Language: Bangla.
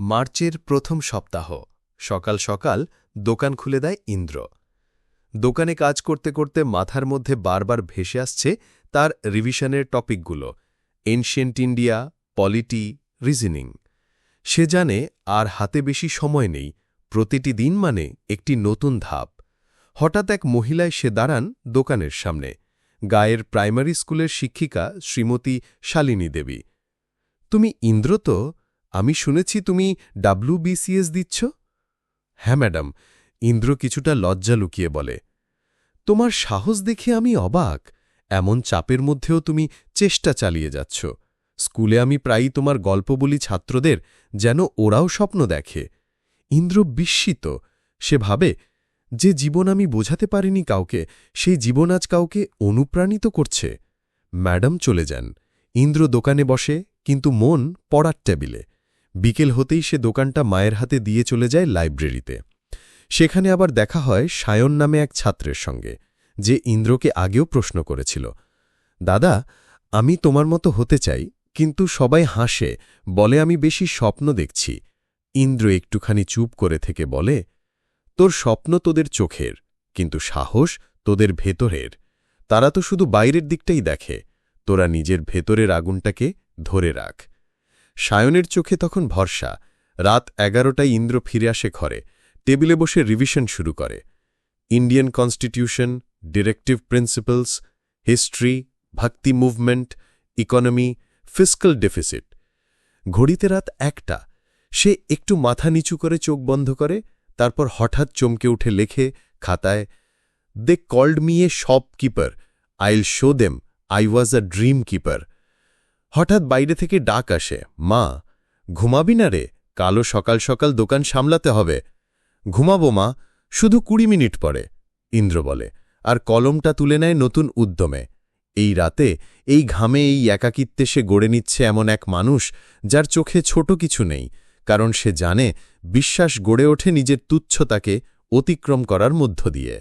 মার্চের প্রথম সপ্তাহ। সকাল সকাল দোকান খুলে দেয় ইন্দ্র। দোকানে কাজ করতে করতে মাথার মধ্যে বারবার ভেসে আসছে তার রিভিশনের টপিকগুলো। Ancient India, polity, reasoning. সে জানে আর হাতে বেশি সময় নেই, প্রতিটি দিন মানে একটি নতুন ধাপ। হঠাৎ এক মহিলায় সে দাঁড়ান দোকানের সামনে। গায়ের প্রাইমারি স্কুলের শিক্ষিকা শ্রীমতী শালিনী দেবী। তুমি ইন্দ্র তো? আমি শুনেছি তুমি ডাব্লুবিসিএস দিচ্ছ? হ্যাঁ ম্যাডাম, ইন্দ্র কিছুটা লজ্জা লুকিয়ে বলে, তোমার সাহস দেখে আমি অবাক, এমন চাপের মধ্যেও তুমি চেষ্টা চালিয়ে যাচ্ছ। স্কুলে আমি প্রায়ই তোমার গল্প বলি ছাত্রদের, যেন ওরাও স্বপ্ন দেখে। ইন্দ্র বিস্মিত, সে ভাবে, যে জীবন আমি বোঝাতে পারিনি কাউকে, সেই জীবন আজ কাউকে অনুপ্রাণিত করছে। ম্যাডাম চলে যান, ইন্দ্র দোকানে বসে, কিন্তু মন পড়ার টেবিলে। বিকেল হতেই সে দোকানটা মায়ের হাতে দিয়ে চলে যায় লাইব্রেরিতে। সেখানে আবার দেখা হয় সায়ন নামে এক ছাত্রের সঙ্গে, যে ইন্দ্রকে আগেও প্রশ্ন করেছিল, দাদা, আমি তোমার মতো হতে চাই, কিন্তু সবাই হাসে, বলে আমি বেশি স্বপ্ন দেখছি। ইন্দ্র একটুখানি চুপ করে থেকে বলে, তোর স্বপ্ন তোদের চোখের, কিন্তু সাহস তোদের ভেতরের। তারা তো শুধু বাইরের দিকটাই দেখে, তোরা নিজের ভেতরের আগুনটাকে ধরে রাখ। সায়নের চোখে তখন ভরসা। রাত এগারোটায় ইন্দ্র ফিরে আসে ঘরে। টেবিলে বসে রিভিশন শুরু করে। Indian constitution, directive principles, history, bhakti movement, economy, fiscal deficit. ঘড়িতে রাত একটা। সে একটু মাথা নিচু করে চোখ বন্ধ করে, তারপর হঠাৎ চমকে উঠে লেখে খাতায়, they called me a shopkeeper I'll show them, I was a dream keeper হঠাৎ বাইরে থেকে ডাক আসে, মা, ঘুমাবি না রে, কালো সকাল সকাল দোকান সামলাতে হবে। ঘুমাবো মা, শুধু কুড়ি মিনিট পরে, ইন্দ্র বলে, আর কলমটা তুলে নেয় নতুন উদ্যমে। এই রাতে, এই ঘামে, এই একাকিত্বে সে গড়ে নিচ্ছে এমন এক মানুষ যার চোখে ছোট কিছু নেই, কারণ সে জানে, বিশ্বাস গড়ে ওঠে নিজের তুচ্ছতাকে অতিক্রম করার মধ্য দিয়ে।